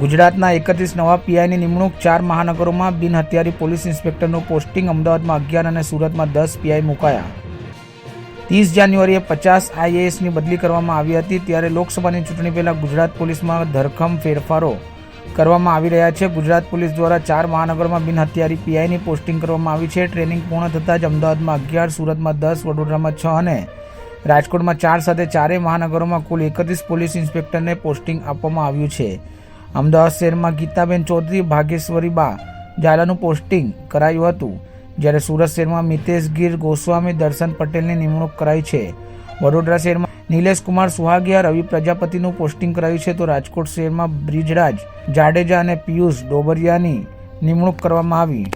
ગુજરાતના એકત્રીસ નવા પીઆઈની નિમણૂક ચાર મહાનગરોમાં બિન હથિયારી પોલીસ ઇન્સ્પેક્ટરનું પોસ્ટિંગ અમદાવાદમાં અગિયાર અને સુરતમાં દસ પીઆઈ મુકાયા. ત્રીસ જાન્યુઆરીએ પચાસ આઈએએસની બદલી કરવામાં આવી હતી ત્યારે લોકસભાની ચૂંટણી પહેલાં ગુજરાત પોલીસમાં ધરખમ ફેરફારો કરવામાં આવી રહ્યા છે. ગુજરાત પોલીસ દ્વારા ચાર મહાનગરોમાં બિન હથિયારી પીઆઈની પોસ્ટિંગ કરવામાં આવી છે. ટ્રેનિંગ પૂર્ણ થતાં જ અમદાવાદમાં અગિયાર, સુરતમાં દસ, વડોદરામાં છ અને રાજકોટમાં ચાર સાથે ચારેય મહાનગરોમાં કુલ એકત્રીસ પોલીસ ઇન્સ્પેક્ટરને પોસ્ટિંગ આપવામાં આવ્યું છે. અમદાવાદ શહેરમાં ગીતાબેન ચૌધરી ભાગેશ્વરીબા ઝાલાનું પોસ્ટિંગ કરાયું હતું. જ્યારે સુરત શહેરમાં મિતેશ ગીર ગોસ્વામી, દર્શન પટેલની નિમણૂક કરાઈ છે. વડોદરા શહેરમાં નિલેશ કુમાર સુહાગિયા, રવિ પ્રજાપતિનું પોસ્ટિંગ કરાયું છે તો રાજકોટ શહેરમાં બ્રિજરાજ જાડેજા અને પિયુષ ડોબરિયાની નિમણૂક કરવામાં આવી.